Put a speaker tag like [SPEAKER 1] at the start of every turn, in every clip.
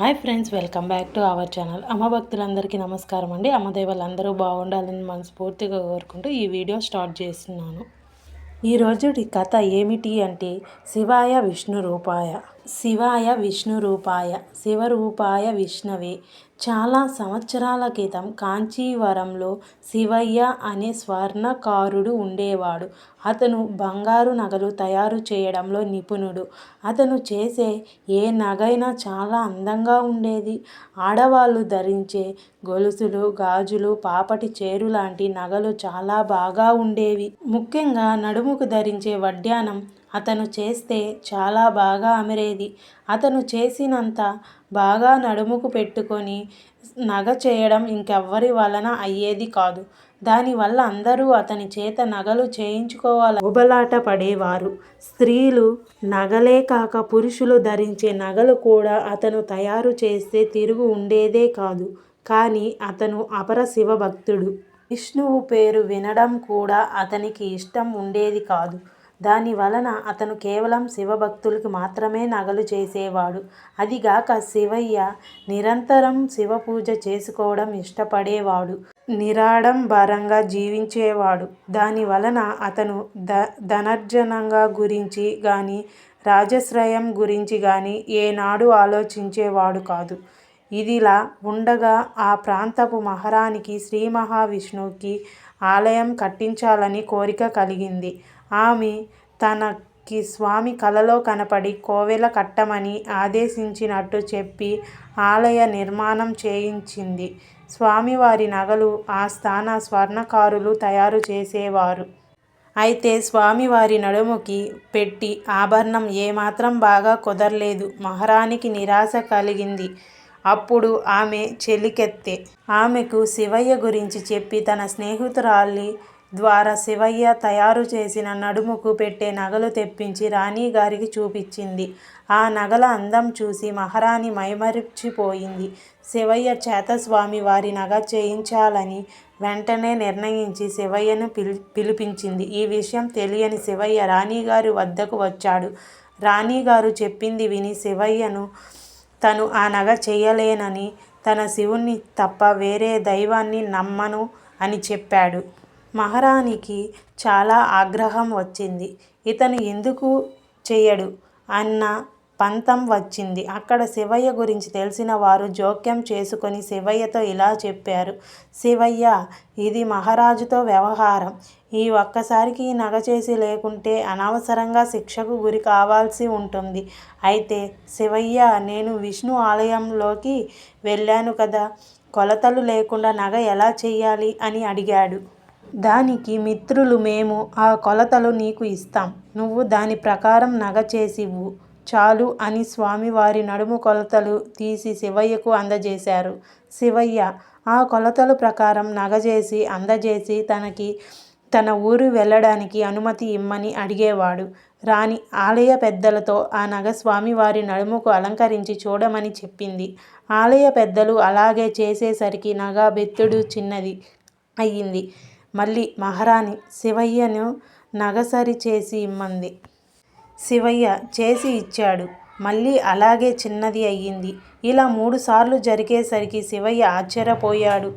[SPEAKER 1] Hi friends welcome back to our channel. అమ్మ భక్తులందరికీ నమస్కారం అండి. అమ్మ దేవలందరూ బాగుండాలని మనస్ఫూర్తిగా కోరుకుంటూ ఈ వీడియో స్టార్ట్ చేస్తున్నాను. ఈరోజు కథ ఏమిటి అంటే శివాయ విష్ణు రూపాయ. శివాయ విష్ణు రూపాయ శివరూపాయ విష్ణవే. చాలా సంవత్సరాల క్రితం కాంచీవరంలో శివయ్య అనే స్వర్ణకారుడు ఉండేవాడు. అతను బంగారు నగలు తయారు చేయడంలో నిపుణుడు. అతను చేసే ఏ నగైనా చాలా అందంగా ఉండేది. ఆడవాళ్ళు ధరించే గొలుసులు గాజులు పాపటి చేరు లాంటి నగలు చాలా బాగా ఉండేవి. ముఖ్యంగా నడుముకు ధరించే వడ్డానం అతను చేస్తే చాలా బాగా అమరేది. అతను చేసినంత బాగా నడుముకు పెట్టుకొని నగ చేయడం ఇంకెవ్వరి వలన అయ్యేది కాదు. దానివల్ల అందరూ అతని చేత నగలు చేయించుకోవాలి. ఉబలాట పడేవారు. స్త్రీలు నగలే కాక పురుషులు ధరించే నగలు కూడా అతను తయారు చేస్తే తిరుగు ఉండేదే కాదు. కానీ అతను అపర శివభక్తుడు. విష్ణువు పేరు వినడం కూడా అతనికి ఇష్టం ఉండేది కాదు. దాని వలన అతను కేవలం శివభక్తులకు మాత్రమే నగలు చేసేవాడు. అదిగాక శివయ్య నిరంతరం శివ పూజ చేసుకోవడం ఇష్టపడేవాడు. నిరాడంబరంగా జీవించేవాడు. దాని వలన అతను ద ధనర్జనంగా గురించి కానీ రాజశ్రయం గురించి కానీ ఏనాడు ఆలోచించేవాడు కాదు. ఇదిలా ఉండగా ఆ ప్రాంతపు మహారానికి శ్రీ మహావిష్ణువుకి ఆలయం కట్టించాలని కోరిక కలిగింది. ఆమె తనకి స్వామి కలలో కనపడి కోవెల కట్టమని ఆదేశించినట్టు చెప్పి ఆలయ నిర్మాణం చేయించింది. స్వామివారి నగలు ఆ స్థాన స్వర్ణకారులు తయారు చేసేవారు. అయితే స్వామివారి నడుముకి పెట్టి ఆభరణం ఏమాత్రం బాగా కుదరలేదు. మహారానికి నిరాశ కలిగింది. అప్పుడు ఆమె చెలికెత్తే. ఆమెకు శివయ్య గురించి చెప్పి తన స్నేహితురాలి ద్వారా శివయ్య తయారు చేసిన నడుముకు పెట్టే నగలు తెప్పించి రాణిగారికి చూపించింది. ఆ నగల అందం చూసి మహారాణి మైమరిచిపోయింది. శివయ్య చేతస్వామి వారి నగ చేయించాలని వెంటనే నిర్ణయించి శివయ్యను పిలి పిలిపించింది. ఈ విషయం తెలియని శివయ్య రాణిగారి వద్దకు వచ్చాడు. రాణిగారు చెప్పింది విని శివయ్యను తను ఆ నగ చేయలేనని తన శివుణ్ణి తప్ప వేరే దైవాన్ని నమ్మను అని చెప్పాడు. మహారాణికి చాలా ఆగ్రహం వచ్చింది. ఇతను ఎందుకు చేయడు? అన్న పంతం వచ్చింది. అక్కడ శివయ్య గురించి తెలిసిన వారు జోక్యం చేసుకొని శివయ్యతో ఇలా చెప్పారు. శివయ్య ఇది మహారాజుతో వ్యవహారం. ఈ ఒక్కసారికి నగ చేసి లేకుంటే అనవసరంగా శిక్షకు గురి కావాల్సి ఉంటుంది. అయితే శివయ్య నేను విష్ణు ఆలయంలోకి వెళ్ళాను కదా. కొలతలు లేకుండా నగ ఎలా చేయాలి? అని అడిగాడు. దానికి మిత్రులు మేము ఆ కొలతలు నీకు ఇస్తాం. నువ్వు దాని ప్రకారం నగ చేసివ్వు. చాలు అని స్వామివారి నడుము కొలతలు తీసి శివయ్యకు అందజేశారు. శివయ్య ఆ కొలతల ప్రకారం నగ చేసి అందజేసి తనకి తన ఊరు వెళ్ళడానికి అనుమతి ఇమ్మని అడిగేవాడు. రాణి ఆలయ పెద్దలతో ఆ నగ స్వామివారి నడుముకు అలంకరించి చూడమని చెప్పింది. ఆలయ పెద్దలు అలాగే చేసేసరికి నగ బెత్తుడు చిన్నది అయ్యింది. మళ్ళీ మహారాణి శివయ్యను నగసరి చేసి ఇమ్మంది. శివయ్య చేసి ఇచ్చాడు. మళ్ళీ అలాగే చిన్నది అయ్యింది. ఇలా మూడుసార్లు జరిగేసరికి శివయ్య ఆశ్చర్యపోయాడు.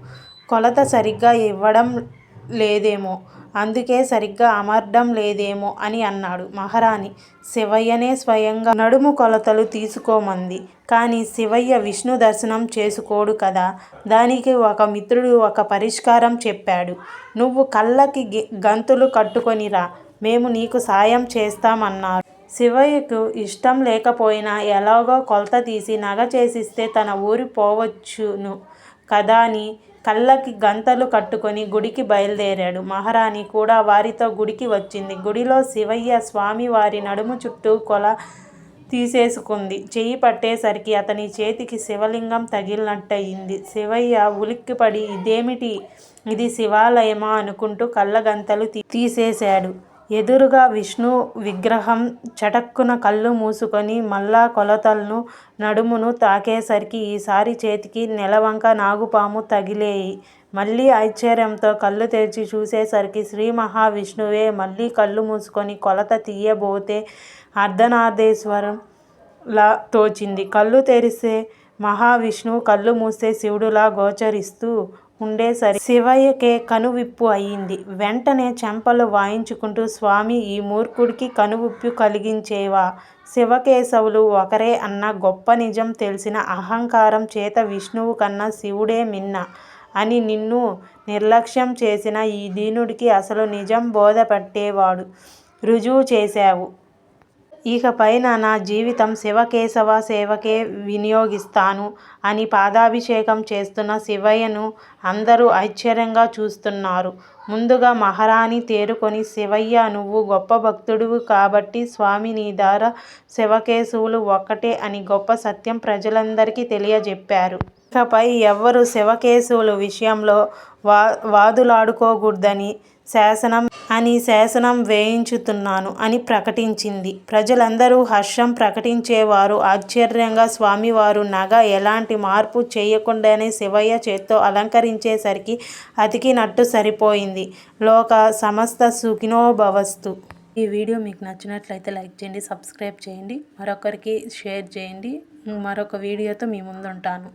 [SPEAKER 1] కొలత సరిగ్గా ఇవ్వడం లేదేమో. అందుకే సరిగ్గా అమర్డం లేదేమో అని అన్నాడు మహారాణి. శివయ్యనే స్వయంగా నడుము కొలతలు తీసుకోమంది. కానీ శివయ్య విష్ణు దర్శనం చేసుకోడు కదా. దానికి ఒక మిత్రుడు ఒక పరిష్కారం చెప్పాడు. నువ్వు కళ్ళకి గంతులు కట్టుకొని రా. మేము నీకు సాయం చేస్తామన్నారు. శివయ్యకు ఇష్టం లేకపోయినా ఎలాగో కొలత తీసి నగ చేసిస్తే తన ఊరి పోవచ్చును కదా అని కళ్ళకి గంతలు కట్టుకొని గుడికి బయలుదేరాడు. మహారాణి కూడా వారితో గుడికి వచ్చింది. గుడిలో శివయ్య స్వామి వారి నడుము చుట్టూ కొల తీసేసుకుంది. చెయ్యి పట్టేసరికి అతని చేతికి శివలింగం తగిలినట్టయింది. శివయ్య ఉలిక్కిపడి ఇదేమిటి? ఇది శివాలయమా? అనుకుంటూ కళ్ళగంతలు తీసేశాడు. ఎదురుగా విష్ణు విగ్రహం చటక్కున కళ్ళు మూసుకొని మళ్ళా కొలతలను నడుమును తాకేసరికి ఈసారి చేతికి నెలవంక నాగుపాము తగిలేయి. మళ్ళీ ఆశ్చర్యంతో కళ్ళు తెరిచి చూసేసరికి శ్రీ మహావిష్ణువే మళ్ళీ కళ్ళు మూసుకొని కొలత తీయబోతే అర్ధనాదేశ్వరంలా తోచింది. కళ్ళు తెరిస్తే మహావిష్ణువు కళ్ళు మూస్తే శివుడులా గోచరిస్తూ ఉండేసరి శివయ్యకే కనువిప్పు అయింది. వెంటనే చెంపలు వాయించుకుంటూ స్వామి ఈ మూర్ఖుడికి కనువిప్పు కలిగించేవా? శివకేశవులు ఒకరే అన్న గొప్ప నిజం తెలిసిన అహంకారం చేత విష్ణువు కన్నా శివుడే మిన్న అని నిన్ను నిర్లక్ష్యం చేసిన ఈ దీనుడికి అసలు నిజం బోధపట్టేవాడు రుజువు చేశావు. ఇకపైన నా జీవితం శివకేశవ సేవకే వినియోగిస్తాను అని పాదాభిషేకం చేస్తున్న శివయ్యను అందరూ ఆశ్చర్యంగా చూస్తున్నారు. ముందుగా మహారాణి తేరుకొని శివయ్య నువ్వు గొప్ప భక్తుడివి కాబట్టి స్వామి నీ దార శివకేశవులు ఒక్కటే అని గొప్ప సత్యం ప్రజలందరికీ తెలియజెప్పారు. ఇకపై ఎవ్వరూ శివకేశవులు విషయంలో వా వాదులాడుకోకూడదని శాసనం అని శాసనం వేయించుతున్నాను అని ప్రకటించింది. ప్రజలందరూ హర్షం ప్రకటించేవారు ఆశ్చర్యంగా స్వామివారు నగ ఎలాంటి మార్పు చేయకుండానే శివయ్య చేత్తో అలంకరించేసరికి అతికినట్టు సరిపోయింది. లోక సమస్త సుఖినోభవస్తు. ఈ వీడియో మీకు నచ్చినట్లయితే లైక్ చేయండి, సబ్స్క్రైబ్ చేయండి, మరొకరికి షేర్ చేయండి. మరొక వీడియోతో మీ ముందుంటాను.